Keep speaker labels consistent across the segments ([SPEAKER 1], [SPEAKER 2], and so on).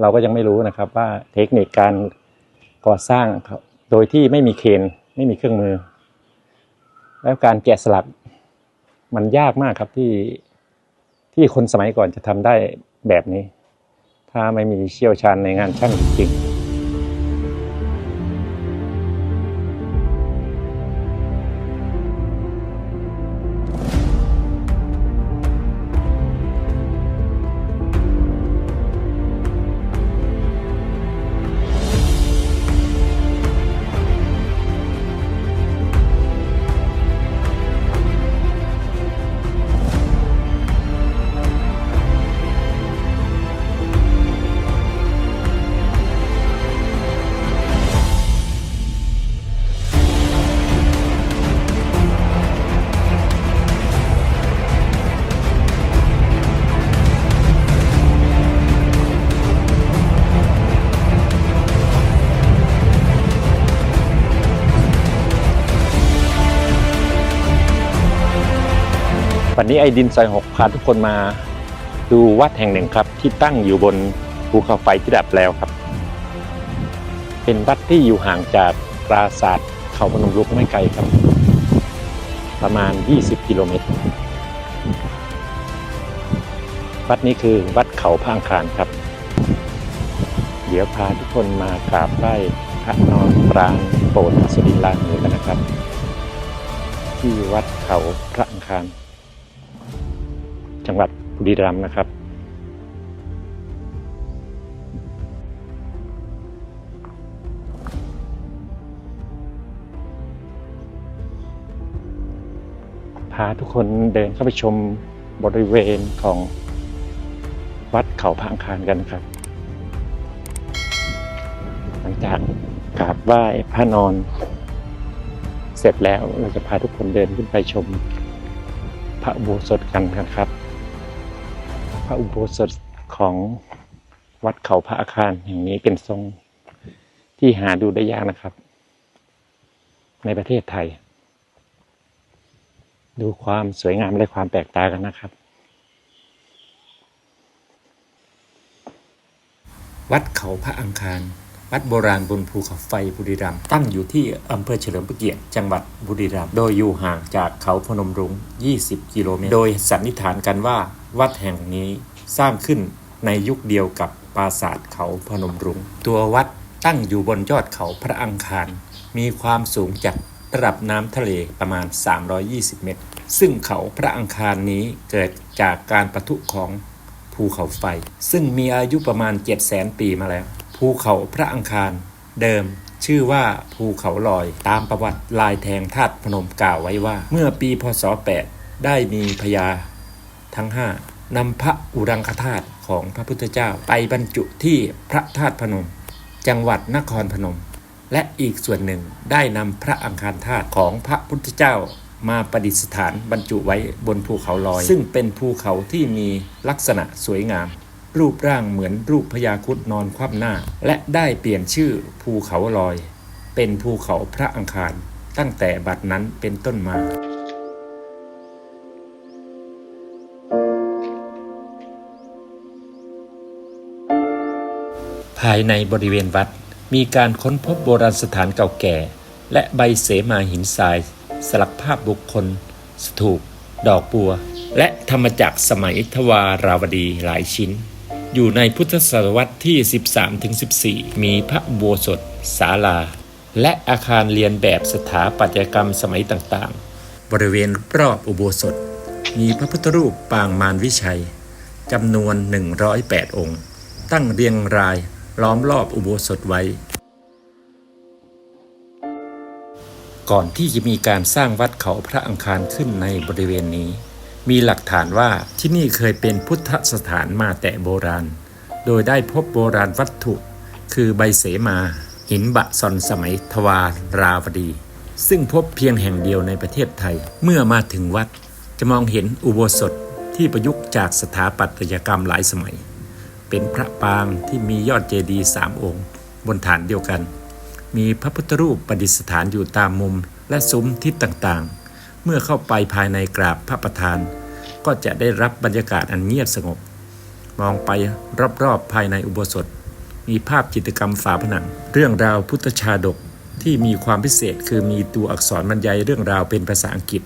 [SPEAKER 1] เราก็ยังไม่รู้นะครับว่าเทคนิคการก่อสร้างโดยที่ไม่มีเคนไม่มีเครื่องมือ แล้วการแกะสลักมันยากมากครับที่ที่คนสมัยก่อนจะทำได้แบบนี้ ถ้าไม่มีเชี่ยวชาญในงานช่างจริงๆ วันนี้ไอ้ดินซอยหกพาทุกคนมาดูวัดแห่งหนึ่งครับ ที่ตั้งอยู่บนภูเขาไฟที่ดับแล้วครับ เป็นวัดที่อยู่ห่างจากปราสาทเขาพนมรุกไม่ไกลครับ ประมาณ 20 กิโลเมตร วัดนี้คือวัดเขาพระอังคารครับ เดี๋ยวพาทุกคนมากราบไหว้พระนอนปรางโปรดสรินลาเหนือกันนะครับ ที่วัดเขาพระอังคาร จังหวัดบุรีรัมย์นะครับ พาทุกคนเดินเข้าไปชมบริเวณของวัดเขาพระอังคารกันครับ หลังจากกราบไหว้พระนอน เสร็จแล้วเราจะพาทุกคนเดินขึ้นไปชมพระอุโบสถกันนะครับ ระอุโบสถของวัดเขาพระอาคารแห่งนี้เป็นทรงที่หาดูได้ยากนะครับ ในประเทศไทย ดูความสวยงามและความแปลกตากันนะครับ
[SPEAKER 2] วัดเขาพระอังคาร วัดโบราณบนภูเขาไฟบุรีรัมย์ตั้งอยู่ที่อำเภอเฉลิมพระเกียรติจังหวัดบุรีรัมย์โดยอยู่ห่างจากเขาพนมรุ้ง 20 กิโลเมตร โดยสันนิษฐานกันว่า วัดแห่งนี้สร้างขึ้นในยุคเดียวกับปราสาทเขาพนมรุง้ง ตัววัดตั้งอยู่บนยอดเขาพระอังคาร มีความสูงจากระดับน้ำทะเลประมาณ 320 เมตร ซึ่งเขาพระอังคารนี้เกิดจากการประทุของภูเขาไฟ ซึ่งมีอายุประมาณ 7 0 0 0 0 0 ปีมาแล้ว ภูเขาพระอังคาร เดิมชื่อว่าภูเขาลอยตามประวัติลายแทงธาตุพนมกล่าวไว้ว่า เมื่อปีพศ 8 ได้มีพญาทั้ง 5นำพระอุรังคธาตุของพระพุทธเจ้าไปบรรจุที่พระธาตุพนม จังหวัดนครพนม และอีกส่วนหนึ่งได้นำพระอังคารธาตุของพระพุทธเจ้ามาประดิษฐานบรรจุไว้บนภูเขาลอย ซึ่งเป็นภูเขาที่มีลักษณะสวยงาม รูปร่างเหมือนรูปพญาคุดนอนคว่ำหน้า และได้เปลี่ยนชื่อภูเขาลอย เป็นภูเขาพระอังคาร ตั้งแต่บัดนั้นเป็นต้นมาภายในบริเวณวัดมีการค้นพบโบราณสถานเก่าแก่ และใบเสมาหินทราย สลักภาพบุคคล สถูป ดอกบัว และธรรมจักรสมัยทวาราวดีหลายชิ้น อยู่ในพุทธศตวรรษที่ 13-14 มีพระอุโบสถศาลา และอาคารเรียนแบบสถาปัตยกรรมสมัยต่างๆ บริเวณรอบอุโบสถ มีพระพุทธรูปปางมารวิชัยจำนวน 108 องค์ ตั้งเรียงรายล้อมรอบอุโบสถไว้ ก่อนที่จะมีการสร้างวัดเขาพระอังคารขึ้นในบริเวณนี้ มีหลักฐานว่าที่นี่เคยเป็นพุทธสถานมาแต่โบราณ โดยได้พบโบราณวัตถุ คือใบเสมา หินบะซอนสมัยทวาราวดี ซึ่งพบเพียงแห่งเดียวในประเทศไทย เมื่อมาถึงวัด จะมองเห็นอุโบสถที่ประยุกต์จากสถาปัตยกรรมหลายสมัย เป็นพระปางที่มียอดเจดีย์สามองค์ บนฐานเดียวกัน มีพระพุทธรูปประดิษฐานอยู่ตามมุมและซุ้มทิศต่างๆ เมื่อเข้าไปภายในกราบพระประธาน ก็จะได้รับบรรยากาศอันเงียบสงบ มองไปรอบๆภายในอุโบสถ
[SPEAKER 3] มีภาพจิตรกรรมฝาผนัง เรื่องราวพุทธชาดกที่มีความพิเศษคือมีตัวอักษรบรรยายเรื่องราวเป็นภาษาอังกฤษ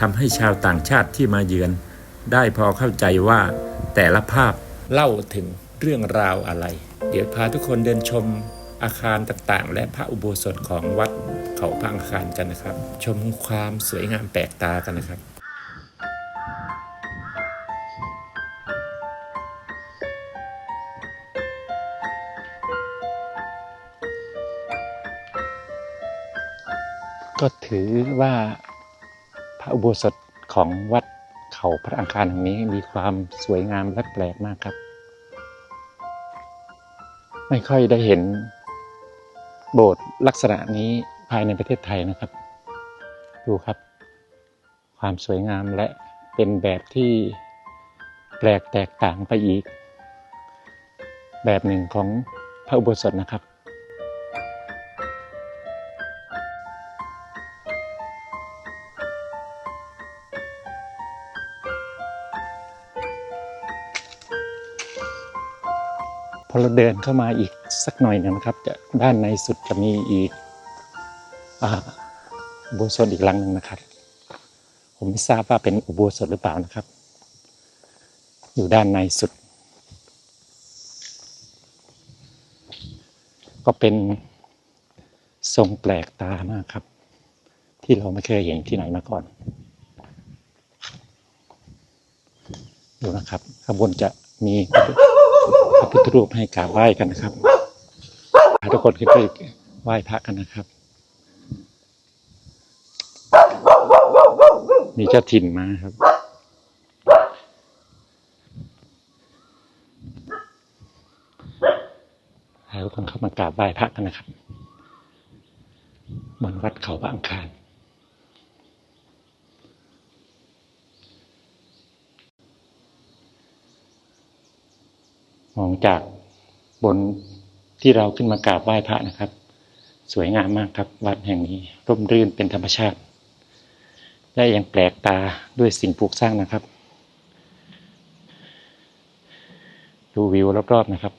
[SPEAKER 3] ทำให้ชาวต่างชาติที่มาเยือน ได้พอเข้าใจว่าแต่ละภาพเล่าถึงเรื่องราวอะไร เดี๋ยวพาทุกคนเดินชม อาคารต่างๆ และพระอุโบสถของวัดเขาพระอังคารกันนะครับ ชมความสวยงามแปลกตากันนะครับ
[SPEAKER 2] ก็ถือว่าพระอุโบสถของวัดเขาพระอังคารแห่งนี้มีความสวยงามและแปลกมากครับ ไม่ค่อยได้เห็น โบสถ์ลักษณะนี้ภายในประเทศไทยนะครับ ดูครับ ความสวยงามและเป็นแบบที่แปลกแตกต่างไปอีก แบบหนึ่งของพระอุโบสถนะครับ พอเราเดินเข้ามาอีกสักหน่อยนะครับ จะด้านในสุดจะมีอีกอาอุโบสถอีกหลังหนึ่งนะครับ ผมไม่ทราบว่าเป็นอุโบสถหรือเปล่านะครับ อยู่ด้านในสุด ก็เป็นทรงแปลกตามากครับ ที่เราไม่เคยเห็นที่ไหนมาก่อนดูนะครับ ข้างบนจะมี พระพุทธรูปให้กราบไหว้กันนะครับทุกคนขึ้นไปไหว้พระกันนะครับ มีเจ้าถิ่นมาครับพาทุกคนเข้ามากราบไหว้พระกันนะครับบนวัดเขาพระอังคาร องจากบนที่เราขึ้นมากราบไหว้พระนะครับ สวยงามมากครับ วัดแห่งนี้ร่มรื่นเป็นธรรมชาติ และยังแปลกตาด้วยสิ่งปลูกสร้างนะครับ ดูวิวรอบๆนะครับ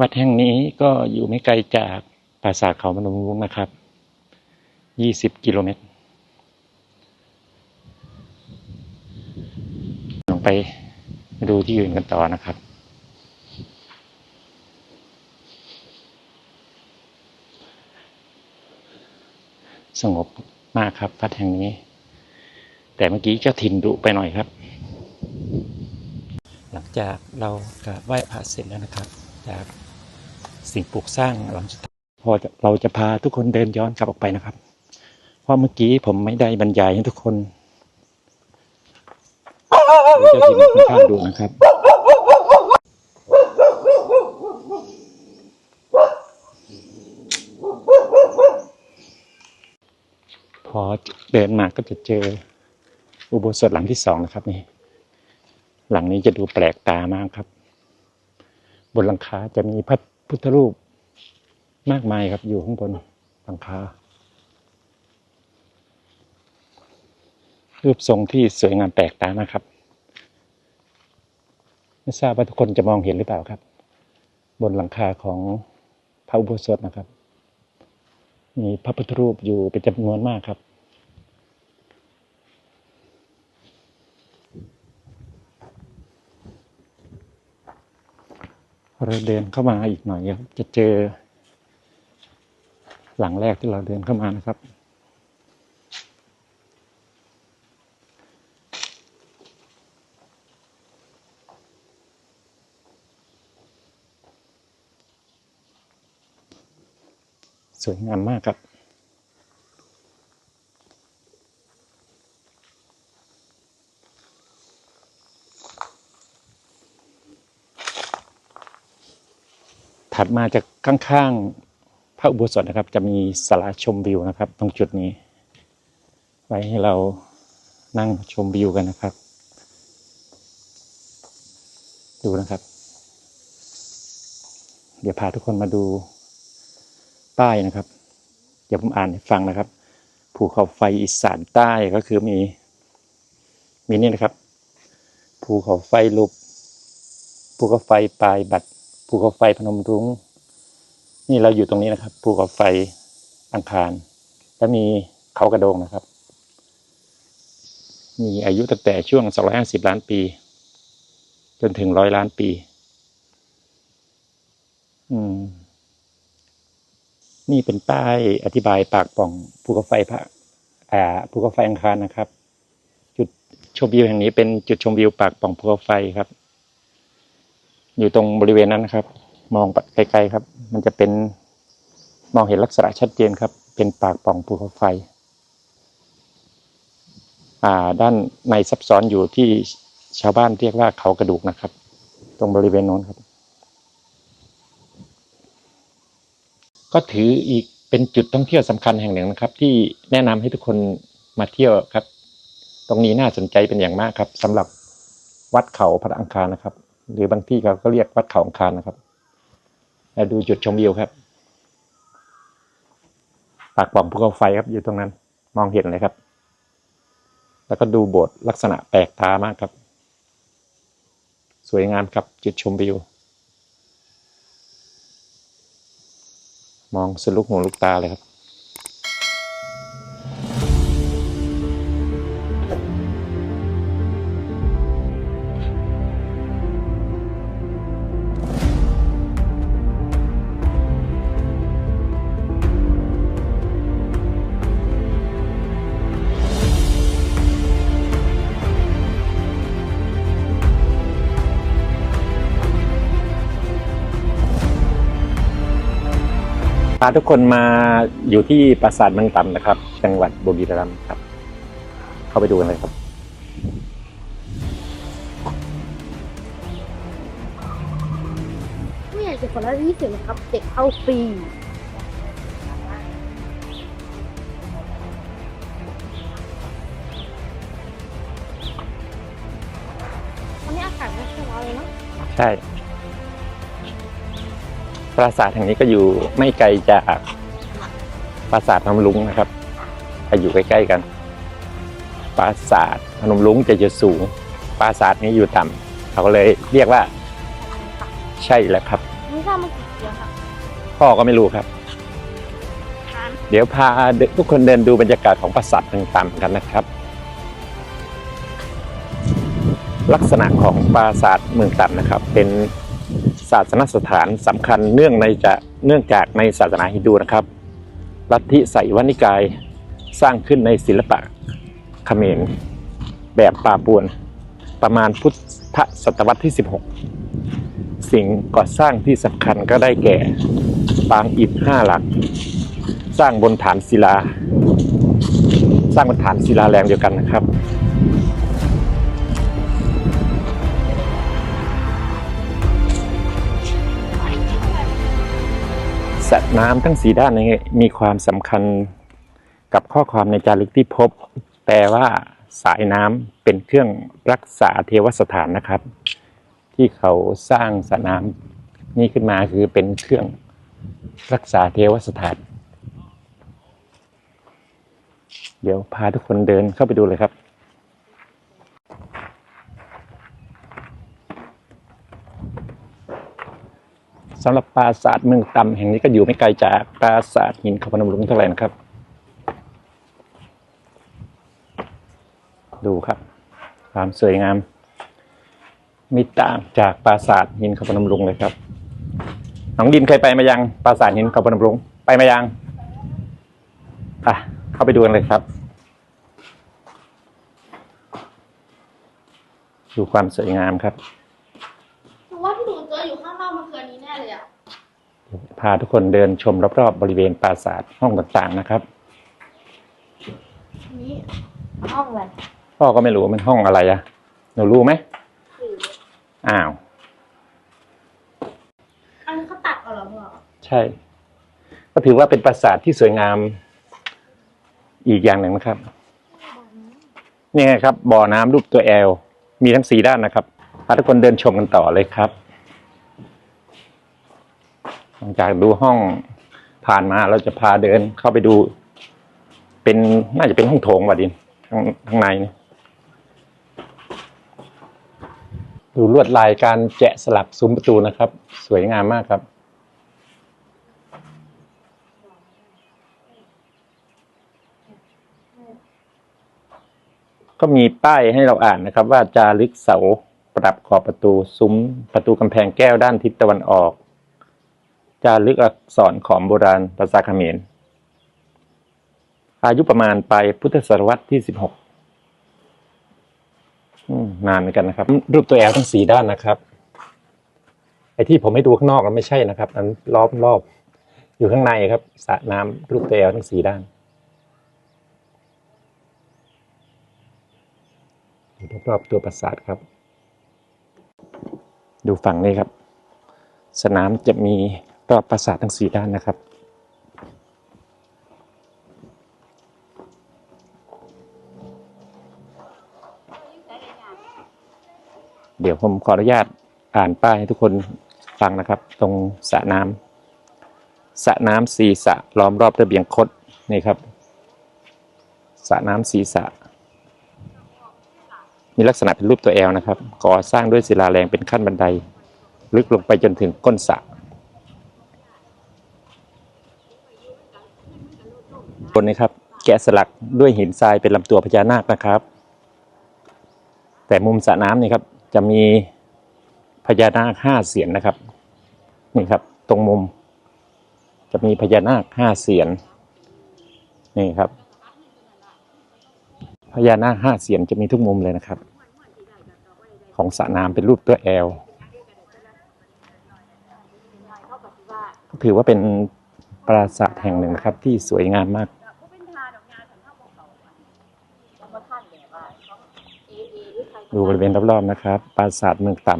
[SPEAKER 2] วัดแห่งนี้ก็อยู่ไม่ไกลจากปราสาทเขาพนมรุ้งนะครับ 20 กิโลเมตร ลง ไปดูที่อื่นกันต่อนะครับสงบมากครับวัดแห่งนี้ แต่เมื่อกี้เจ้าถิ่นดุไปหน่อยครับ หลังจากเรากราบไหว้พระเสร็จแล้วนะครับ จากสิ่งปลูกสร้างหลังสุดท้ายพอเราจะพาทุกคนเดินย้อนกลับออกไปนะครับ เพราะเมื่อกี้ผมไม่ได้บรรยายให้ทุกคน เจ้าถิ่นค่อนข้างดุนะครับพอเดินมาก็จะเจออุโบสถหลังที่สองนะครับนี่ หลังนี้จะดูแปลกตามากครับ บนหลังคาจะมีพระพุทธรูปมากมายครับอยู่ข้างบนหลังคารูปทรงที่สวยงามแปลกตามากครับ ไม่ทราบว่าทุกคนจะมองเห็นหรือเปล่าครับ บนหลังคาของพระอุโบสถนะครับ มีพระพุทธรูปอยู่เป็นจำนวนมากครับเราเดินเข้ามาอีกหน่อยครับจะเจอ หลังแรกที่เราเดินเข้ามานะครับ สวยงามมากครับถัดมาจากข้างๆพระอุโบสถนะครับ จะมีสาราชมวิวนะครับ ตรงจุดนี้ ไว้ให้เรานั่งชมวิวกันนะครับ ดูนะครับ เดี๋ยวพาทุกคนมาดู ป้ายนะครับ เดี๋ยวผมอ่านให้ฟังนะครับ ภูเขาไฟอีสานใต้ก็คือมี มีนี่นะครับ ภูเขาไฟลุบภูเขาไฟปลายบัตรภูเขาไฟพนมรุ้ง นี่เราอยู่ตรงนี้นะครับ ภูเขาไฟอังคาร แล้วมีเขากระโดงนะครับ มีอายุตั้งแต่ช่วง 250 ล้านปี จนถึงร้อยล้านปี อืม นี่เป็นป้ายอธิบายปากป่องภูเขาไฟพระอ่าภูเขาไฟอังคารนะครับ จุดชมวิวแห่งนี้เป็นจุดชมวิวปากป่องภูเขาไฟครับ อยู่ตรงบริเวณนั้นนะครับ มองไกลๆครับ มันจะเป็นมองเห็นลักษณะชัดเจนครับ เป็นปากป่องภูเขาไฟ อ่า ด้านในซับซ้อนอยู่ที่ชาวบ้านเรียกว่าเขากระดูกนะครับ ตรงบริเวณโน้นครับ ก็ถืออีกเป็นจุดท่องเที่ยวสำคัญแห่งหนึ่งนะครับ ที่แนะนำให้ทุกคนมาเที่ยวครับ ตรงนี้น่าสนใจเป็นอย่างมากครับสำหรับวัดเขาพระอังคารนะครับ หรือบางที่เขาก็เรียกวัดเขาอังคารนะครับแล้วดูจุดชมวิวครับ ปากป่องภูเขาไฟครับอยู่ตรงนั้น มองเห็นเลยครับ แล้วก็ดูโบสถ์ลักษณะแปลกตามากครับ สวยงามครับจุดชมวิว มองสุดลูกหูลูกตาเลยครับาทุกคนมาอยู่ที่ปราสาทเมืองต่ำนะครับ จังหวัดบุรีรัมย์ครับ เข้าไปดูกันเลยครับ
[SPEAKER 4] ไม่อยากจะคนละยี่สิบนะครับเด็กเข้าฟรีวันนี้อากาศไม่ค่อยร้อนเลยเนาะ
[SPEAKER 2] ใช่ ปราสาทแห่งนี้ก็อยู่ไม่ไกลจากปราสาทพนมลุงนะครับจะอยู่ใกล้ๆกัน ปราสาทพนมลุงจะอยู่สูง ปราสาทนี้อยู่ต่ำเขาก็เลยเรียกว่า ใช่แหละครับ
[SPEAKER 4] ไม่ทราบมันกี่เดือนครับ
[SPEAKER 2] พ่อก็ไม่รู้ครับ
[SPEAKER 4] ทาน
[SPEAKER 2] เดี๋ยวพาทุกคนเดินดูบรรยากาศของปราสาทต่างๆกันนะครับ ลักษณะของปราสาทเมืองต่ำนะครับ เป็น ศาสนสถานสำคัญเนื่องในจะเนื่องจากในศาสนาฮินดูนะครับ ลัทธิไสยวนิกายสร้างขึ้นในศิลปะเขมรแบบปาปวน ประมาณพุทธศตวรรษที่ 16 สิ่งก่อสร้างที่สำคัญก็ได้แก่ ปางอิฐห้าหลัก สร้างบนฐานศิลา สร้างบนฐานศิลาแรงเดียวกันนะครับ สัตว์น้ำทั้งสีด้านนี้มีความสำคัญกับข้อความในจารึกที่พบแปลว่าสายน้ำเป็นเครื่องรักษาเทวสถานนะครับ ที่เขาสร้างสระน้ำนี่ขึ้นมาคือเป็นเครื่องรักษาเทวสถาน เดี๋ยวพาทุกคนเดินเข้าไปดูเลยครับ สำหรับปราสาทเมืองต่ำแห่งนี้ก็อยู่ไม่ไกลจากปราสาทหินเขาพนมรุ้งเท่าไหร่นะครับ ดูครับ ความสวยงามไม่ต่างจากปราสาทหินเขาพนมรุ้งเลยครับน้องดินเคยไปมายังปราสาทหินเขาพนมรุ้งไปมายังอะเข้าไปดูกันเลยครับ ดูความสวยงามครับ
[SPEAKER 4] หนูว่าที่หนูเจออยู่ข้างนอกมันคืออันนี้แน่เลยอะ
[SPEAKER 2] พาทุกคนเดินชมรอบๆบริเวณปราสาทห้องต่างๆนะครับ
[SPEAKER 4] อันนี้ห้องอะไร
[SPEAKER 2] พ่อก็ไม่รู้มันห้องอะไรอะหนูรู้ไหม
[SPEAKER 4] คือ
[SPEAKER 2] อ้าว
[SPEAKER 4] อันนี้เขาตัดเอาเหรอพ่อ
[SPEAKER 2] ใช่ ก็ถือว่าเป็นปราสาทที่สวยงามอีกอย่างหนึ่งนะครับ นี่ไงครับบ่อน้ำรูปตัวแอล มีทั้งสีด้านนะครับพาทุกคนเดินชมกันต่อเลยครับ หลังจากดูห้องผ่านมาเราจะพาเดินเข้าไปดู เป็นน่าจะเป็นห้องโถงว่ะดินข้างข้างในนี่ดูลวดลายการแกะสลักซุ้มประตูนะครับ สวยงามมากครับ ก็มีป้ายให้เราอ่านนะครับ ว่าจารึกเสาปรับขอบประตูซุ้มประตูกำแพงแก้วด้านทิศตะวันออก จารึกอักษรขอมโบราณภาษาเขมร อายุประมาณปลายพุทธศตวรรษที่สิบหกนานเหมือนกันนะครับ รูปตัวแอลทั้งสีด้านนะครับ ไอ้ที่ผมให้ดูข้างนอกมันไม่ใช่นะครับอันล้อมรอบอยู่ข้างในครับสระน้ำรูปตัวแอลทั้งสีด้านอยู่รอบๆตัวปราสาทครับ ดูฝั่งนี้ครับ สนามจะมี รอบปราสาททั้งสี่ด้านนะครับเดี๋ยวผมขออนุญาตอ่านป้ายให้ทุกคนฟังนะครับ ตรงสระน้ำสระน้ำสีสระล้อมรอบระเบียงคดนี่ครับสระน้ำสีสระมีลักษณะเป็นรูปตัวแอลนะครับ ก่อสร้างด้วยศิลาแรงเป็นขั้นบันได ลึกลงไปจนถึงก้นสระ บนนี้ครับ แกะสลักด้วยหินทรายเป็นลำตัวพญานาคนะครับ แต่มุมสระน้ำนี่ครับจะมีพญานาคห้าเสียนนะครับนี่ครับ ตรงมุม จะมีพญานาคห้าเสียนนี่ครับพญานาคห้าเสียนจะมีทุกมุมเลยนะครับ ของสระน้ำเป็นรูปตัวแอลถือว่าเป็นปราสาทแห่งหนึ่งนะครับที่สวยงามมาก ดูบริเวณรอบๆนะครับ ปราสาทเมืองต่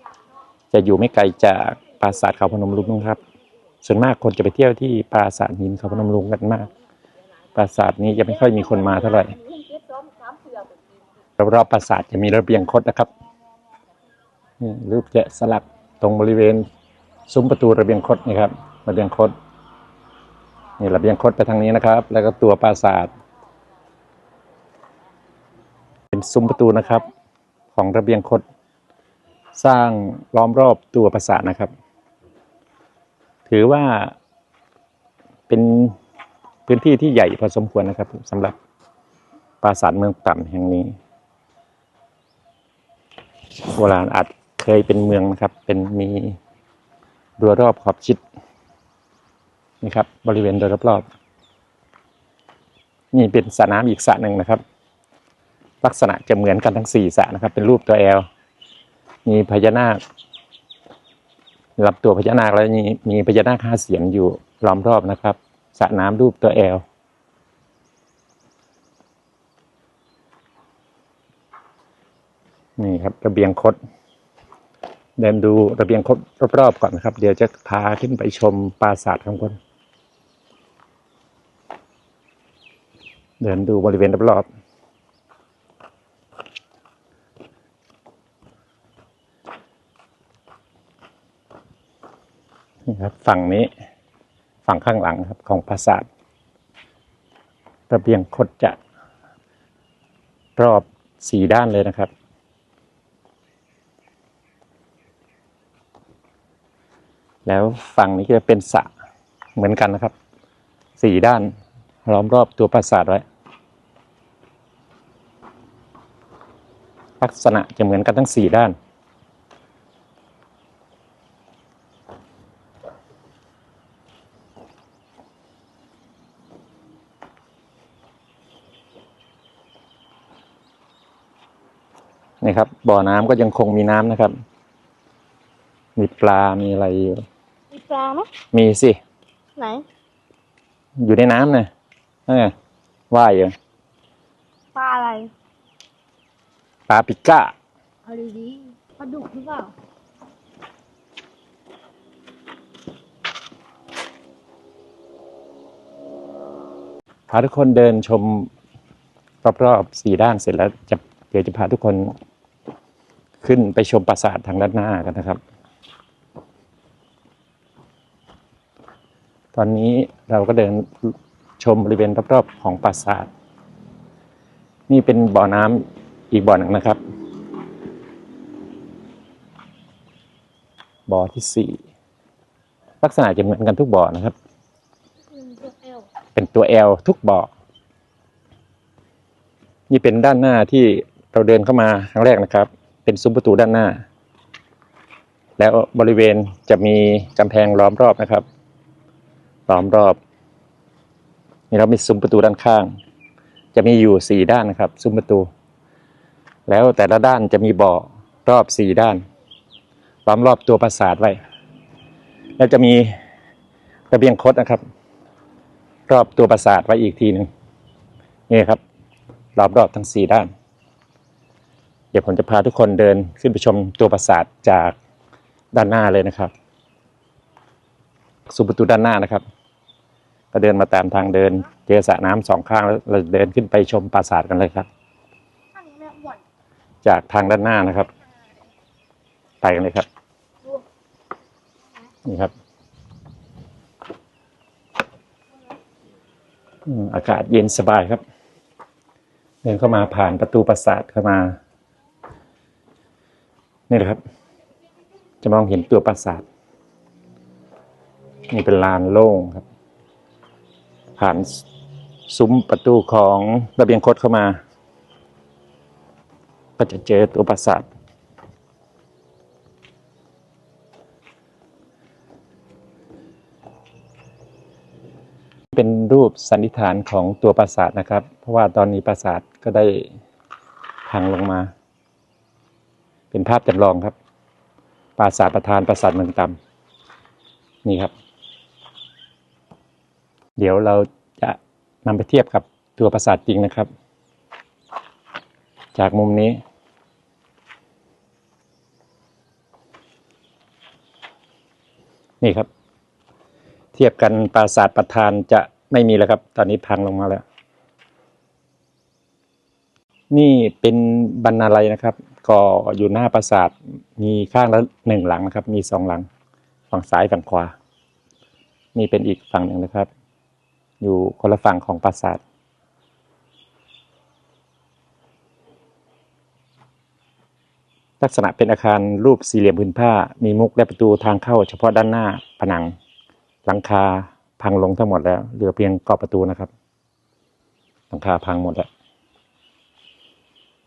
[SPEAKER 2] ำจะอยู่ไม่ไกลจากปราสาทเขาพนมรุ้งนะครับ ส่วนมากคนจะไปเที่ยวที่ปราสาทหินเขาพนมรุ้งกันมาก ปราสาทนี้จะไม่ค่อยมีคนมาเท่าไหร่รอบๆปราสาทจะมีระเบียงคดนะครับนี่รูปแกะสลักตรงบริเวณซุ้มประตูระเบียงคดนี่ครับระเบียงคดนี่ระเบียงคดไปทางนี้นะครับ แล้วก็ตัวปราสาทเป็นซุ้มประตูนะครับ ของระเบียงคด สร้างล้อมรอบตัวปราสาทนะครับ ถือว่าเป็นพื้นที่ที่ใหญ่พอสมควรนะครับสำหรับปราสาทเมืองต่ำแห่งนี้โบราณอาจเคยเป็นเมืองนะครับ เป็นมีรั้วรอบขอบชิดนี่ครับ บริเวณโดยรอบๆนี่เป็นสระน้ำอีกสระหนึ่งนะครับ ลักษณะจะเหมือนกันทั้งสี่สระนะครับ เป็นรูปตัวแอลมีพญานาครับตัวพญานาคแล้วมีมีพญานาคห้าเสียนอยู่ล้อมรอบนะครับสระน้ำรูปตัวแอลนี่ครับระเบียงคดเดินดูระเบียงคดรอบๆก่อนนะครับ เดี๋ยวจะพาขึ้นไปชมปราสาทข้างบนเดินดูบริเวณรอบๆ นี่ครับฝั่งนี้ฝั่งข้างหลังครับของปราสาทระเบียงคดจะรอบสี่ด้านเลยนะครับ แล้วฝั่งนี้ก็จะเป็นสระเหมือนกันนะครับสี่ด้านล้อมรอบตัวปราสาทไว้ลักษณะจะเหมือนกันทั้งสี่ด้าน นี่ครับ บ่อน้ำก็ยังคงมีน้ำนะครับ มีปลา มีอะไรอยู่
[SPEAKER 4] มีปลาไหม
[SPEAKER 2] มีสิ
[SPEAKER 4] ไหน
[SPEAKER 2] อยู่ในน้ำนะนั่นไงว่ายอยู่
[SPEAKER 4] ปลาอะไร
[SPEAKER 2] ปลาปิก้า
[SPEAKER 4] เอาดีๆปลาดุกหรือเปล่า
[SPEAKER 2] พาทุกคนเดินชมรอบๆสี่ด้านเสร็จแล้วจะเดี๋ยวจะพาทุกคน ขึ้นไปชมปราสาททางด้านหน้ากันนะครับ ตอนนี้เราก็เดินชมบริเวณรอบๆของปราสาท นี่เป็นบ่อน้ำอีกบ่อหนึ่งนะครับ บ่อที่สี่ลักษณะจะเหมือนกันทุกบ่อนะครับ
[SPEAKER 4] หนึ่งตัวเอล
[SPEAKER 2] ทุกบ่อ นี่เป็นด้านหน้าที่เราเดินเข้ามาครั้งแรกนะครับ เป็นซุ้มประตูด้านหน้า แล้วบริเวณจะมีกำแพงล้อมรอบนะครับ ล้อมรอบ นี่เรามีซุ้มประตูด้านข้าง จะมีอยู่สี่ด้านนะครับ ซุ้มประตู แล้วแต่ละด้านจะมีบ่อรอบสี่ด้าน ล้อมรอบตัวปราสาทไว้ แล้วจะมีระเบียงคดนะครับ รอบตัวปราสาทไว้อีกทีหนึ่งนี่ครับ รอบรอบทั้งสี่ด้าน เดี๋ยวผมจะพาทุกคนเดินขึ้นไปชมตัวปราสาทจากด้านหน้าเลยนะครับสู่ประตูด้านหน้านะครับ ก็เดินมาตามทางเดิน เจอสระน้ำสองข้างแล้วเราเดินขึ้นไปชมปราสาทกันเลยครับ จากทางด้านหน้านะครับ ไปกันเลยครับ นี่ครับอากาศเย็นสบายครับ เดินเข้ามาผ่านประตูปราสาทเข้ามา นี่แหละครับ จะมองเห็นตัวปราสาทนี่เป็นลานโล่งครับ ผ่านซุ้มประตูของระเบียงคดเข้ามา ก็จะเจอตัวปราสาทเป็นรูปสันนิษฐานของตัวปราสาทนะครับ เพราะว่าตอนนี้ปราสาทก็ได้พังลงมา เป็นภาพจำลองครับ ปราสาทประธานปราสาทเมืองตำนี่ครับ เดี๋ยวเราจะนำไปเทียบกับตัวปราสาทจริงนะครับ จากมุมนี้ นี่ครับ เทียบกันปราสาทประธานจะไม่มีแล้วครับ ตอนนี้พังลงมาแล้ว นี่เป็นบรรณาลัยนะครับ ก็อยู่หน้าปราสาทมีข้างละหนึ่งหลังนะครับ มีสองหลัง ฝั่งซ้ายฝั่งขวา นี่เป็นอีกฝั่งหนึ่งนะครับ อยู่คนละฝั่งของปราสาทลักษณะเป็นอาคารรูปสี่เหลี่ยมพื้นผ้า มีมุกและประตูทางเข้า เฉพาะด้านหน้าผนัง หลังคาพังลงทั้งหมดแล้ว เหลือเพียงกรอบประตูนะครับ หลังคาพังหมดแล้ว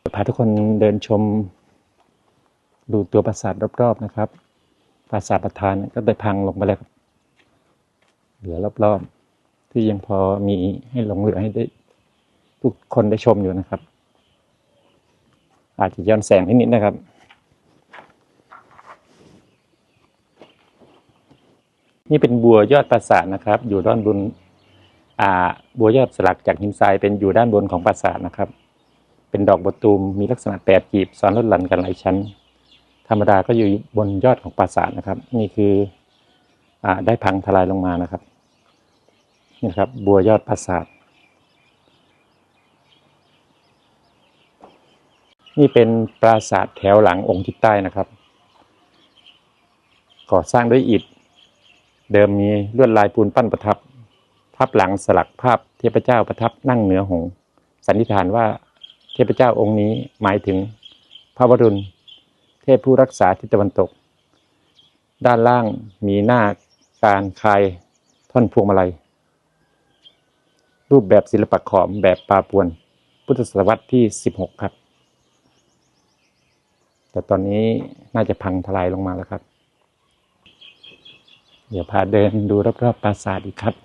[SPEAKER 2] พาทุกคนเดินชมดูตัวปราสาทรอบๆนะครับ ปราสาทประธานก็ได้พังลงไปแล้วเหลือรอบๆ ที่ยังพอมีให้หลงเหลือให้ได้ ทุกคนได้ชมอยู่นะครับ อาจจะย้อนแสงนิดๆนะครับ นี่เป็นบัวยอดปราสาทนะครับ อยู่ด้านบนอ่าบัวยอดสลักจากหินทรายเป็นอยู่ด้านบนของปราสาทนะครับ เป็นดอกบัวตูมมีลักษณะแปดกีบซ้อนลดหลั่นกันหลายชั้น ธรรมดาก็อยู่บนยอดของปราสาทนะครับ นี่คืออได้พังทลายลงมานะครับนี่ครับบัวยอดปราสาทนี่เป็นปราสาทแถวหลังองค์ทิศใต้นะครับ ก่อสร้างด้วยอิฐ เดิมมีลวดลายปูนปั้นประทับ ทับหลังสลักภาพเทพเจ้าประทับนั่งเหนือหงส์สันนิษฐานว่า เทพเจ้าองค์นี้หมายถึงพระวรุณ เทพผู้รักษาทิศตะวันตก ด้านล่างมีหน้าการคายท่อนพวงมาลัย รูปแบบศิลปะขอมแบบปาปวน พุทธศตวรรษที่ 16 ครับ แต่ตอนนี้น่าจะพังทลายลงมาแล้วครับ เดี๋ยวพาเดินดูรอบๆปราสาทอีกครับ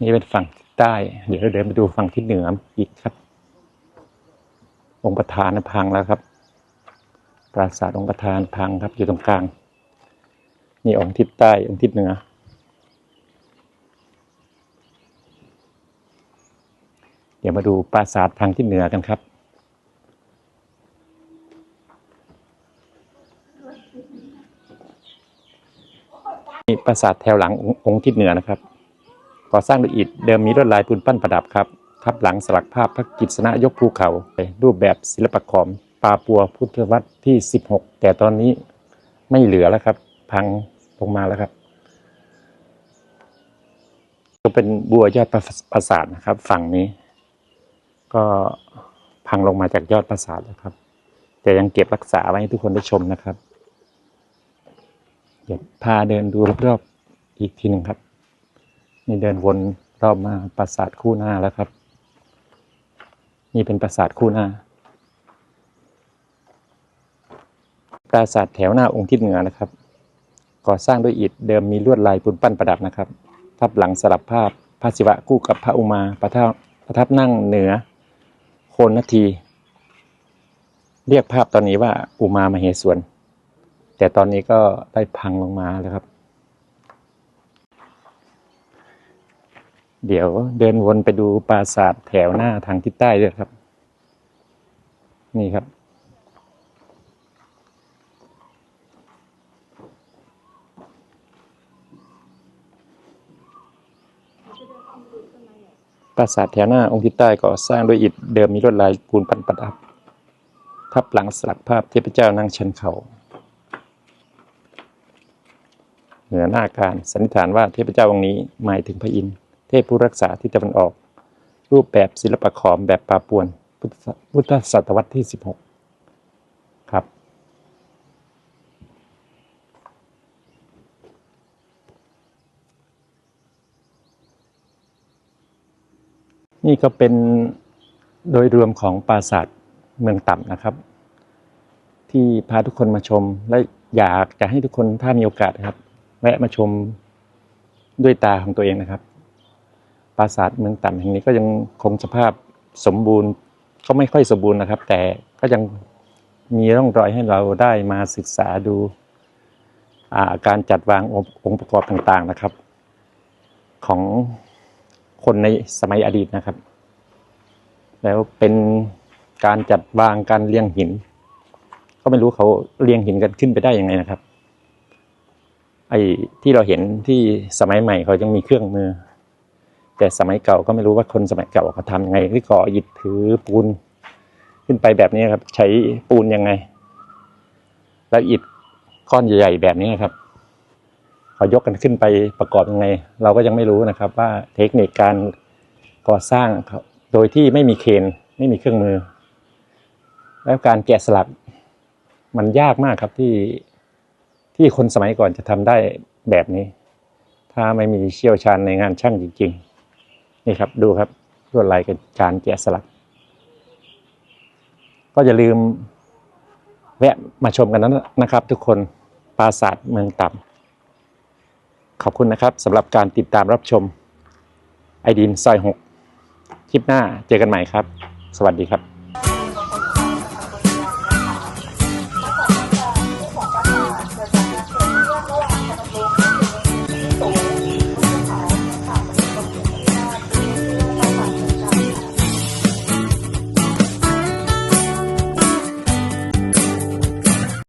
[SPEAKER 2] นี่เป็นฝั่งใต้ เดี๋ยวเราเดินไปดูฝั่งทิศเหนืออีกครับ องค์ประธานนะพังแล้วครับ ปราสาทองค์ประธานพังครับอยู่ตรงกลาง นี่องค์ทิศใต้องค์ทิศเหนือ เดี๋ยวมาดูปราสาททางทิศเหนือกันครับนี่ปราสาทแถวหลังองค์องค์ทิศเหนือนะครับก่อสร้างด้วยอิฐเดิมมีลวดลายปูนปั้นประดับครับ ทับหลังสลักภาพพระกิษณะยกภูเขา รูปแบบศิลปะขอมปาปัวพุทธวัตรที่ 16 แต่ตอนนี้ไม่เหลือแล้วครับ พังลงมาแล้วครับ ก็เป็นบัวยอดปราสาทนะครับ ฝั่งนี้ ก็พังลงมาจากยอดปราสาทแล้วครับ แต่ยังเก็บรักษาไว้ให้ทุกคนได้ชมนะครับเดี๋ยวพาเดินดูรอบๆอีกทีหนึ่งครับ นี่เดินวนรอบมาปราสาทคู่หน้าแล้วครับ นี่เป็นปราสาทคู่หน้าปราสาทแถวหน้าองค์ทิศเหนือนะครับ ก่อสร้างด้วยอิฐเดิมมีลวดลายปูนปั้นประดับนะครับ ทับหลังสลับภาพพระศิวะคู่กับพระอุมาประทับประทับนั่งเหนือ โคนนาที เรียกภาพตอนนี้ว่าอุมามเหสวน แต่ตอนนี้ก็ได้พังลงมาแล้วครับ เดี๋ยวเดินวนไปดูปราสาทแถวหน้าทางทิศใต้ด้วยครับ นี่ครับ ปราสาทแถวหน้าองค์ทิศใต้ก่อสร้างด้วยอิฐเดิมมีลวดลายปูนปั้นประดับ ทับหลังสลักภาพเทพเจ้านั่งชันเขาเหนือหน้าการสันนิษฐานว่าเทพเจ้าองค์นี้หมายถึงพระอินทร์ ทพผู้รักษาที่ตะวันออก รูปแบบศิลปะขอมแบบปาปวนพุทธศตวรรษที่ 16 ครับ นี่ก็เป็นโดยรวมของปราสาทเมืองต่ำนะครับ ที่พาทุกคนมาชมและอยากจะให้ทุกคนถ้ามีโอกาสครับแวะมาชมด้วยตาของตัวเองนะครับ ปราสาทเมืองต่ำแห่งนี้ก็ยังคงสภาพสมบูรณ์ก็ไม่ค่อยสมบูรณ์นะครับ แต่ก็ยังมีร่องรอยให้เราได้มาศึกษาดูอาการจัดวางองค์องค์ประกอบต่างๆนะครับ ของคนในสมัยอดีตนะครับ แล้วเป็นการจัดวางการเรียงหิน ก็ไม่รู้เขาเรียงหินกันขึ้นไปได้ยังไงนะครับไอ้ที่เราเห็นที่สมัยใหม่เขายังมีเครื่องมือ แต่สมัยเก่าก็ไม่รู้ว่าคนสมัยเก่าเขาทำยังไงที่ก่ออิฐถือปูน ขึ้นไปแบบนี้ครับ ใช้ปูนยังไง แล้วอิฐก้อนใหญ่ ๆ แบบนี้ครับเขายกกันขึ้นไปประกอบยังไง เราก็ยังไม่รู้นะครับ ว่าเทคนิคการก่อสร้างโดยที่ไม่มีเคนไม่มีเครื่องมือ แล้วการแกะสลักมันยากมากครับที่ที่คนสมัยก่อนจะทำได้แบบนี้ ถ้าไม่มีเชี่ยวชาญในงานช่างจริง ๆ นี่ครับดูครับลวดลายกับการแกะสลัก ก็อย่าลืมแวะมาชมกันนะครับ ทุกคนปราสาทเมืองต่ำขอบคุณนะครับสำหรับการติดตามรับชมไอดีนซอยหกคลิปหน้าเจอกันใหม่ครับ สวัสดีครับ